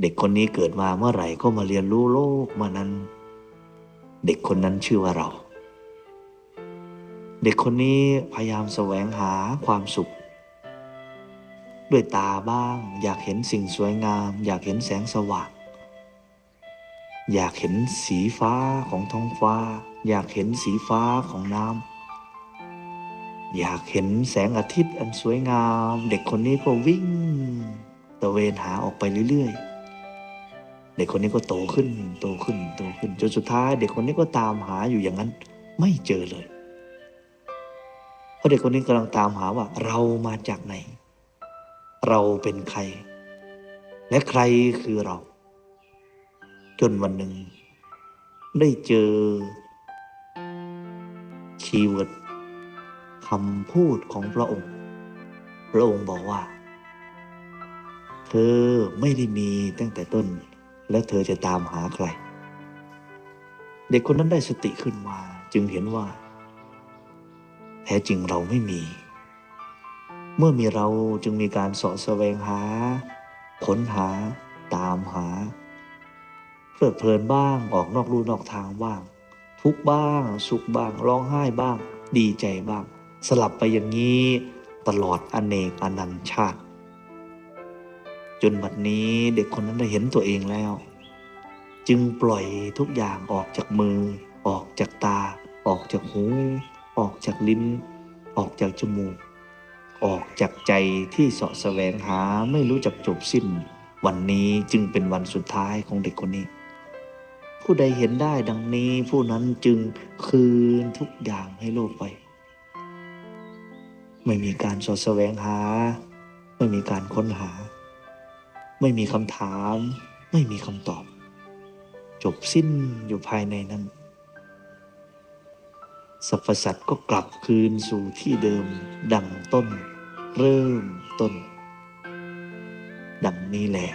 เด็กคนนี้เกิดมาเมื่อไหร่ก็มาเรียนรู้โลกมานั้น เด็กคนนั้นชื่อว่าเรา เด็กคนนี้พยายามแสวงหาความสุข ด้วยตาบ้าง อยากเห็นสิ่งสวยงาม อยากเห็นแสงสว่าง อยากเห็นสีฟ้าของท้องฟ้า อยากเห็นสีฟ้าของน้ำอยากเห็นแสงอาทิตย์อันสวยงาม เด็กคนนี้ก็วิ่งตะเวนหาออกไปเรื่อยๆ เด็กคนนี้ก็โตขึ้นโตขึ้นโตขึ้นจนสุดท้าย เด็กคนนี้ก็ตามหาอยู่อย่างนั้น ไม่เจอเลย เพราะเด็กคนนี้กำลังตามหาว่าเรามาจากไหน เราเป็นใคร และใครคือเรา จนวันหนึ่ง ได้เจอคีย์เวิร์ดคำพูดของพระองค์ พระองค์บอกว่า เธอไม่ได้มีตั้งแต่ต้น และเธอจะตามหาใคร เด็กคนนั้นได้สติขึ้นมาจึงเห็นว่า แท้จริงเราไม่มี เมื่อมีเราจึงมีการสาะแสวงหา ค้นหา ตามหา เพลิดเพลินบ้างออกนอกลู่นอกทางบ้าง ทุกบ้าง สุขบ้าง ร้องไห้บ้าง ดีใจบ้าง สลับไปอย่างนี้ตลอดอเนกอนันชาติ จนบัดนี้เด็กคนนั้นได้เห็นตัวเองแล้ว จึงปล่อยทุกอย่างออกจากมือ ออกจากตา ออกจากหู ออกจากลิ้น ออกจากจมูก ออกจากใจที่เสาะแสวงหาไม่รู้จักจบสิ้น วันนี้จึงเป็นวันสุดท้ายของเด็กคนนี้ ผู้ใดเห็นได้ดังนี้ผู้นั้นจึงคืนทุกอย่างให้โลกไป ไม่มีการสาะแสวงหา ไม่มีการค้นหา ไม่มีคำถาม ไม่มีคำตอบ จบสิ้นอยู่ภายในนั้นสรรพสัตว์ก็กลับคืนสู่ที่เดิม ดังต้น เริ่มต้น ดังนี้แหละ